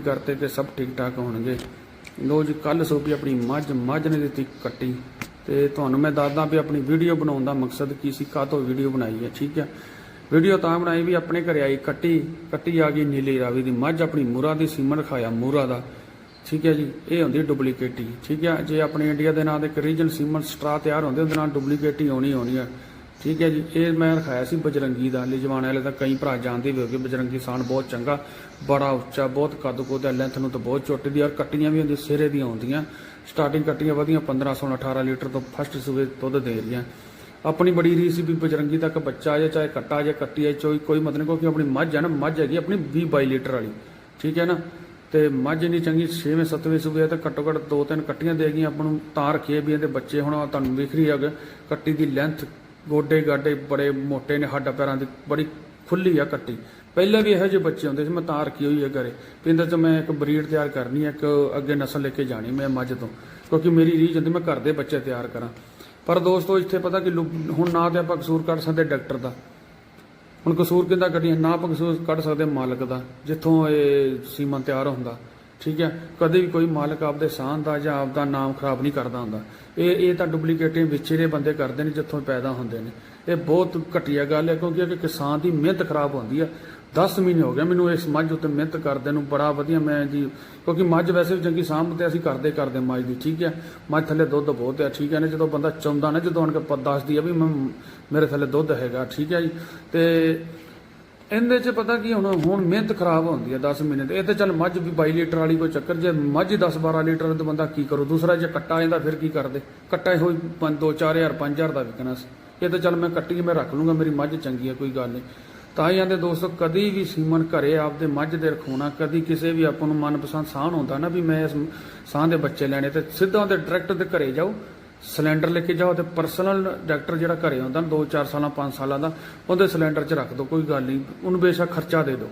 ਕਰਤੇ ਕਿ ਸਭ ਠੀਕ ਠਾਕ ਹੋਣਗੇ। ਲੋ ਜੀ ਕੱਲ ਸੋਪੀ ਆਪਣੀ ਮੱਝ ਮੱਝ ਨੇ ਦਿੱਤੀ ਕੱਟੀ। ਤੇ ਤੁਹਾਨੂੰ ਮੈਂ ਦੱਸਦਾ ਵੀ ਆਪਣੀ ਵੀਡੀਓ ਬਣਾਉਣ ਦਾ ਮਕਸਦ ਕੀ ਸੀ, ਕਾਹਤੋਂ ਵੀਡੀਓ ਬਣਾਈ ਹੈ, ਠੀਕ ਹੈ। ਵੀਡੀਓ ਤਾਂ ਬਣਾਈ ਵੀ ਆਪਣੇ ਘਰੇ ਆਈ ਕੱਟੀ ਕੱਟੀ ਆ ਗਈ ਨੀਲੀ ਰਾਵੀ ਦੀ ਮੱਝ, ਆਪਣੀ ਮੂਰਾ ਦੀ ਸੀਮਨ ਖਾਇਆ ਮੂਰਾ ਦਾ, ਠੀਕ ਹੈ ਜੀ, ਇਹ ਹੁੰਦੀ ਡੁਪਲੀਕੇਟੀ ਠੀਕ ਹੈ। ਜੇ ਆਪਣੇ ਇੰਡੀਆ ਦੇ ਨਾਂ ਦੇ ਇੱਕ ਰੀਜਨ ਸੀਮਨ ਸਟਰਾ ਤਿਆਰ ਹੁੰਦੇ, ਉਹਦੇ ਨਾਲ ਡੁਪਲੀਕੇਟੀ ਆਉਣੀ ਆਉਣੀ ਹੈ। ਠੀਕ ਹੈ ਜੀ, ਇਹ ਮੈਂ ਰਖਾਇਆ ਸੀ ਬਜਰੰਗੀ ਦਾ ਲਿਜਵਾਣ ਵਾਲੇ ਤਾਂ ਕਈ ਭਰਾ ਜਾਣਦੇ ਵੀ ਹੋਗੇ, ਬਜਰੰਗੀ ਸਾਨ ਬਹੁਤ ਚੰਗਾ, ਬੜਾ ਉੱਚਾ, ਬਹੁਤ ਕੱਦ ਕੁੱਦ ਹੈ ਲੈਂਥ ਨੂੰ ਤਾਂ ਬਹੁਤ ਛੋਟੀ ਦੀ, ਔਰ ਕੱਟੀਆਂ ਵੀ ਹੁੰਦੀਆਂ, ਸਿਰੇ ਦੀਆਂ ਹੁੰਦੀਆਂ ਸਟਾਰਟਿੰਗ ਕੱਟੀਆਂ ਵਧੀਆਂ 15 16 18 ਲੀਟਰ ਤੋਂ ਫਸਟ ਸੂਵੇ ਦੁੱਧ ਦੇ ਰਹੀਆਂ। ਆਪਣੀ ਬੜੀ ਰੀਸ ਸੀ ਵੀ ਬਜਰੰਗੀ ਤੱਕ ਬੱਚਾ ਆ ਜਾਏ, ਚਾਹੇ ਕੱਟਾ ਜਾਂ ਕੱਟੀ ਆ ਚੋਈ ਕੋਈ ਮਤਲਬ ਕਿਉਂਕਿ ਆਪਣੀ ਮੱਝ ਆ ਨਾ, ਮੱਝ ਹੈਗੀ ਆਪਣੀ 20 22 ਲੀਟਰ ਵਾਲੀ, ਠੀਕ ਹੈ ਨਾ? ਤੇ ਮੱਝ ਨਹੀਂ ਚੰਗੀ 6ਵੇਂ 7ਵੇਂ ਸੂਬੇ ਤਾਂ ਘੱਟੋ ਘੱਟ ਦੋ ਤਿੰਨ ਕੱਟੀਆਂ ਦੇ ਗਈਆਂ, ਆਪਾਂ ਨੂੰ ਤਾਂ ਰੱਖੀਏ ਵੀ ਇਹਦੇ ਬੱਚੇ ਹੁਣ ਤੁਹਾਨੂੰ ਵਿਖ ਰਹੀ ਹੈਗਾ ਕੱਟੀ ਦੀ ਲੈਂਥ ਗੋਡੇ ਗਾਡੇ ਬੜੇ ਮੋਟੇ ਨੇ ਹੱਡ ਪੈਰਾਂ ਦੀ ਬੜੀ ਖੁੱਲੀ ਆ ਕੱਟੀ। ਪਹਿਲਾਂ ਵੀ ਇਹੋ ਜਿਹੇ ਬੱਚੇ ਹੁੰਦੇ ਸੀ, ਮੈਂ ਤਾਂ ਰੱਖੀ ਹੋਈ ਹੈ ਘਰੇ। ਪਿੰਡ 'ਚ ਮੈਂ ਇੱਕ ਬਰੀਡ ਤਿਆਰ ਕਰਨੀ ਹੈ ਇੱਕ ਅੱਗੇ ਨਸਲ ਲੈ ਕੇ ਜਾਣੀ ਮੈਂ ਮੱਝ ਤੋਂ। ਕਿਉਂਕਿ ਮੇਰੀ ਰੀਝ ਹੁੰਦੀ, ਮੈਂ ਘਰ ਦੇ ਬੱਚੇ ਤਿਆਰ ਕਰਾਂ। ਪਰ ਦੋਸਤੋ, ਇੱਥੇ ਪਤਾ ਕਿ ਲੁ- ਹੁਣ ਨਾ ਤੇ ਆਪਾਂ ਕਸੂਰ ਕੱਢ ਸਕਦੇ ਡਾਕਟਰ ਦਾ। ਹੁਣ ਕਸੂਰ ਕਿੰਦਾ ਕੱਢੀਏ? ਨਾ ਆਪਾਂ ਕਸੂਰ ਕੱਢ ਸਕਦੇ ਮਾਲਕ ਦਾ, ਜਿੱਥੋਂ ਇਹ ਸੀਮਨ ਤਿਆਰ ਹੁੰਦਾ। ਠੀਕ ਹੈ? ਕਦੇ ਵੀ ਕੋਈ ਮਾਲਕ ਆਪਦੇ ਸਾਹ ਦਾ ਜਾਂ ਆਪਦਾ ਨਾਮ ਖਰਾਬ ਨਹੀਂ ਕਰਦਾ ਹੁੰਦਾ। ਇਹ ਇਹ ਤਾਂ ਡੁਪਲੀਕੇਟਿੰਗ ਵਿਚੇਰੇ ਬੰਦੇ ਕਰਦੇ ਨੇ ਜਿੱਥੋਂ ਪੈਦਾ ਹੁੰਦੇ ਨੇ। ਇਹ ਬਹੁਤ ਘਟੀਆ ਗੱਲ ਹੈ ਕਿਉਂਕਿ ਇਹ ਕਿਸਾਨ ਦੀ ਮਿਹਨਤ ਖਰਾਬ ਹੁੰਦੀ ਹੈ 10 ਮਹੀਨੇ ਹੋ ਗਏ ਮੈਨੂੰ ਇਸ ਮੱਝ ਉੱਤੇ ਮਿਹਨਤ ਕਰਦੇ ਨੂੰ, ਬੜਾ ਵਧੀਆ ਮੈਂ ਜੀ, ਕਿਉਂਕਿ ਮੱਝ ਵੈਸੇ ਵੀ ਚੰਗੀ ਸਾਂਭ ਤੇ ਅਸੀਂ ਕਰਦੇ ਕਰਦੇ ਮੱਝ ਦੀ, ਠੀਕ ਹੈ? ਮੱਝ ਥੱਲੇ ਦੁੱਧ ਬਹੁਤ ਹੈ, ਠੀਕ ਹੈ ਨਾ? ਜਦੋਂ ਬੰਦਾ ਚਾਹੁੰਦਾ ਨਾ, ਜਦੋਂ ਆਣ ਕੇ ਦੱਸਦੀ ਆ ਵੀ ਮੈਂ, ਮੇਰੇ ਥੱਲੇ ਦੁੱਧ ਹੈਗਾ, ਠੀਕ ਹੈ ਜੀ? ਤੇ ਇਹਦੇ 'ਚ ਪਤਾ ਕੀ ਹੁਣ ਹੁਣ ਮਿਹਨਤ ਖਰਾਬ ਹੁੰਦੀ ਹੈ 10 ਮਹੀਨੇ ਤੇ। ਇਹ ਤੇ ਚੱਲ ਮੱਝ ਵੀ 22 ਲੀਟਰ ਵਾਲੀ ਕੋਈ ਚੱਕਰ, ਜੇ ਮੱਝ 10 12 ਲੀਟਰ ਤੇ ਬੰਦਾ ਕੀ ਕਰੂ? ਦੂਸਰਾ ਜੇ ਕੱਟਾ ਜਾਂਦਾ ਫਿਰ ਕੀ ਕਰਦੇ? ਕੱਟਾ ਇਹੋ 2 4000 5000 ਦਾ ਵਿਕਣਾ ਸੀ। ਇਹ ਤਾਂ ਚੱਲ ਮੈਂ ਕੱਟੀ, ਮੈਂ ਰੱਖ ਲੂੰਗਾ, ਮੇਰੀ ਮੱਝ ਚੰਗੀ ਹੈ ਕੋਈ ਗੱਲ ਨਹੀਂ। ਤਾਂ ਹੀ ਆਂਦੇ ਦੋਸਤੋ, ਕਦੀ ਵੀ ਸੀਮਨ ਘਰੇ ਆਪਦੇ ਮੱਝ ਦੇ ਰਖਾਉਣਾ ਕਦੀ ਕਿਸੇ ਵੀ ਆਪਾਂ ਨੂੰ ਮਨਪਸੰਦ ਸਾਨ ਹੁੰਦਾ ਨਾ ਵੀ ਮੈਂ ਇਸ ਸਾਹ ਦੇ ਬੱਚੇ ਲੈਣੇ ਤੇ ਸਿੱਧਾ ਉਹਦੇ ਡਾਇਰੈਕਟ ਦੇ ਘਰੇ ਜਾਓ ਸਿਲੰਡਰ ਲੈ ਕੇ ਜਾਓ ਤੇ ਪਰਸਨਲ ਡਾਕਟਰ ਜਿਹੜਾ ਘਰੇ ਆਉਂਦਾ 2-4 ਸਾਲਾਂ 5 ਸਾਲਾਂ ਦਾ, ਉਹਦੇ ਸਿਲੰਡਰ 'ਚ ਰੱਖ ਦਿਓ ਕੋਈ ਗੱਲ ਨਹੀਂ। ਉਹਨੂੰ ਬੇਸ਼ੱਕ ਖਰਚਾ ਦੇ ਦਿਓ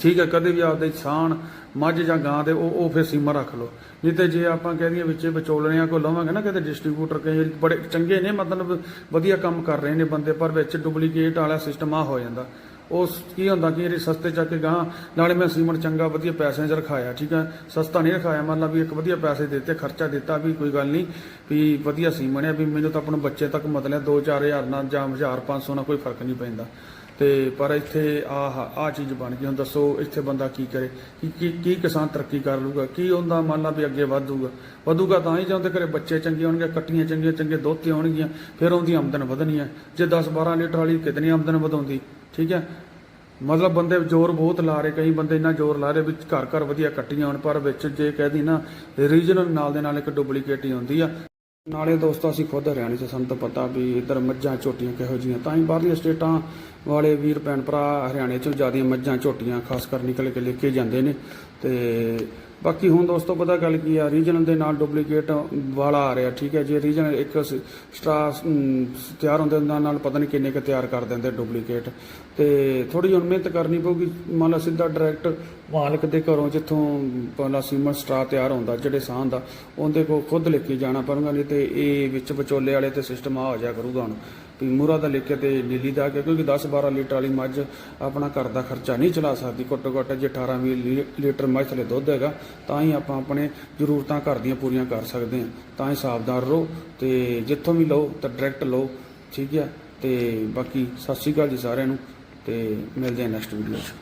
ਠੀਕ ਹੈ, ਕਦੇ ਵੀ ਆਪਦੇ ਸਾਨ, ਮੱਝ ਜਾਂ ਗਾਂ ਦੇ, ਉਹ ਉਹ ਫਿਰ ਸੀਮਾ ਰੱਖ ਲਓ। ਨਹੀਂ ਤੇ ਜੇ ਆਪਾਂ ਕਹਿ ਦਈਏ ਵਿੱਚੇ ਵਿਚੋਲਣਿਆਂ ਕੋ ਲਵਾਂਗੇ ਨਾ ਕਿਤੇ ਡਿਸਟ੍ਰੀਬਿਊਟਰ ਕਈ ਬੜੇ ਚੰਗੇ ਨੇ, ਮਤਲਬ ਵਧੀਆ ਕੰਮ ਕਰ ਰਹੇ ਨੇ ਬੰਦੇ, ਪਰ ਵਿੱਚ ਡੁਪਲੀਕੇਟ ਵਾਲਾ ਸਿਸਟਮ ਆ ਹੋ ਜਾਂਦਾ। ਉਸ ਕੀ ਹੁੰਦਾ ਕਿ ਇਹ ਸਸਤੇ ਚੱਕ ਕੇ ਗਾਂ ਨਾਲੇ ਮੈਂ ਸੀਮਨ ਚੰਗਾ ਵਧੀਆ ਪੈਸਿਆਂ 'ਚ ਰਖਾਇਆ, ਠੀਕ ਹੈ ਸਸਤਾ ਨਹੀਂ ਰਖਾਇਆ ਮੰਨ ਲਾ ਵੀ ਇੱਕ ਵਧੀਆ ਪੈਸੇ ਦਿੱਤੇ, ਖਰਚਾ ਦਿੱਤਾ, ਵੀ ਕੋਈ ਗੱਲ ਨਹੀਂ, ਵੀ ਵਧੀਆ ਸੀਮਨ ਹੈ ਵੀ ਮੈਨੂੰ ਤਾਂ ਆਪਣੇ ਬੱਚੇ ਤੱਕ ਮਤਲਬ 2-4000 ਨਾਲ ਜਾਂ 1500 ਨਾਲ ਕੋਈ ਫ਼ਰਕ ਨਹੀਂ ਪੈਂਦਾ। ਤੇ ਪਰ ਇੱਥੇ ਆਹ ਆ ਚੀਜ਼ ਬਣ ਗਈ, ਹੁਣ ਦੱਸੋ ਇੱਥੇ ਬੰਦਾ ਕੀ ਕਰੇ? ਕੀ ਕੀ ਕੀ ਕਿਸਾਨ ਤਰੱਕੀ ਕਰ ਲੂਗਾ ਕੀ ਉਹਦਾ ਮੰਨ ਲਾ ਵੀ ਅੱਗੇ ਵਧੂਗਾ? ਵਧੂਗਾ ਤਾਂ ਹੀ ਜਾਂਦੇ ਘਰੇ ਬੱਚੇ ਚੰਗੇ ਹੋਣਗੇ, ਕੱਟੀਆਂ ਚੰਗੀਆਂ, ਚੰਗੇ ਦੋਤੇ ਹੋਣਗੀਆਂ, ਫਿਰ ਉਹਦੀ ਆਮਦਨ ਵਧਣੀ ਹੈ ਜੇ 10 12 ਲੀਟਰ ਵਾਲੀ ਕਿਤਨੀ ਆਮਦਨ ਵਧਾਉਂਦੀ? ਠੀਕ ਹੈ? ਮਤਲਬ ਬੰਦੇ ਜ਼ੋਰ ਬਹੁਤ ਲਾ ਰਹੇ, ਕਈ ਬੰਦੇ ਇੰਨਾ ਜ਼ੋਰ ਲਾ ਰਹੇ ਵੀ ਘਰ ਘਰ ਵਧੀਆ ਕੱਟੀਆਂ ਹੋਣ, ਪਰ ਵਿੱਚ ਜੇ ਕਹਿਦੀ ਨਾ ਰੀਜਨਲ ਨਾਲ ਦੇ ਨਾਲ ਇੱਕ ਡੁਪਲੀਕੇਟ ਹੀ ਹੁੰਦੀ ਆ। ਨਾਲੇ ਦੋਸਤੋ, ਅਸੀਂ ਖੁਦ ਹਰਿਆਣੇ 'ਚ ਸਾਨੂੰ ਤਾਂ ਪਤਾ ਵੀ ਇੱਧਰ ਮੱਝਾਂ ਝੋਟੀਆਂ ਕਿਹੋ ਜੀਆਂ ਤਾਂ ਹੀ ਬਾਹਰਲੀਆਂ ਸਟੇਟਾਂ ਵਾਲੇ ਵੀਰ, ਭੈਣ ਭਰਾ ਹਰਿਆਣੇ 'ਚੋਂ ਜ਼ਿਆਦਾ ਮੱਝਾਂ ਝੋਟੀਆਂ ਖਾਸ ਕਰ ਨਿਕਲ ਕੇ ਲੈ ਕੇ ਜਾਂਦੇ ਨੇ। ਤੇ ਬਾਕੀ ਹੁਣ ਦੋਸਤੋ ਪਤਾ ਗੱਲ ਕੀ ਆ, ਰੀਜਨ ਦੇ ਨਾਲ ਡੁਪਲੀਕੇਟ ਵਾਲਾ ਆ ਰਿਹਾ, ਠੀਕ ਹੈ ਜੇ? ਰੀਜਨ ਇੱਕ ਸਟਰਾ ਤਿਆਰ ਹੁੰਦੇ ਨਾਲ ਨਾਲ ਪਤਾ ਨਹੀਂ ਕਿੰਨੇ ਕੁ ਤਿਆਰ ਕਰ ਦਿੰਦੇ ਡੁਪਲੀਕੇਟ। ਤੇ ਥੋੜੀ ਹੁਣ ਮਿਹਨਤ ਕਰਨੀ ਪਊਗੀ। ਮੰਨ ਲਾ ਸਿੱਧਾ ਡਾਇਰੈਕਟ ਮਾਲਕ ਦੇ ਘਰੋਂ ਜਿੱਥੋਂ ਪਹਿਲਾ ਸੀਮੈਂਟ ਸਟਰਾ ਤਿਆਰ ਹੁੰਦਾ, ਜਿਹੜੇ ਸਾਹ ਦਾ, ਉਹਦੇ ਕੋਲ ਖੁਦ ਲੈ ਕੇ ਜਾਣਾ ਪਊਗਾ, ਨਹੀਂ ਤੇ ਇਹ ਵਿੱਚ ਵਿਚੋਲੇ ਵਾਲੇ ਤੇ ਸਿਸਟਮ ਆ ਹੋ ਜਾ ਕਰੂਗਾ ਹੁਣ। ਵੀ ਮੂਰਾ ਦਾ ਲਿਖ ਕੇ ਤੇ ਨੀਲੀ ਦਾ ਕਿਉਂਕਿ 10 12 ਲੀਟਰ ਵਾਲੀ ਮੱਝ ਆਪਣਾ ਘਰ ਦਾ ਖਰਚਾ ਨਹੀਂ ਚਲਾ ਸਕਦੀ। ਘੱਟੋ ਘੱਟ ਜੇ 18 20 ਲੀ- ਲੀਟਰ ਮੱਝ ਥਲੇ ਦੁੱਧ ਹੈਗਾ, ਤਾਂ ਹੀ ਆਪਾਂ ਆਪਣੇ ਜ਼ਰੂਰਤਾਂ ਘਰ ਦੀਆਂ ਪੂਰੀਆਂ ਕਰ ਸਕਦੇ ਹਾਂ। ਤਾਂ ਹੀ ਸਾਵਧਾਨ ਰਹੋ ਤੇ ਜਿੱਥੋਂ ਵੀ ਲਓ ਤਾਂ ਡਾਇਰੈਕਟ ਲਓ, ਠੀਕ ਹੈ? ਤੇ ਬਾਕੀ ਸਤਿ ਸ਼੍ਰੀ ਅਕਾਲ ਜੀ ਸਾਰਿਆਂ ਨੂੰ ਤੇ ਮਿਲਦੇ ਹਾਂ ਨੈਕਸਟ ਵੀਡੀਓ 'ਚ।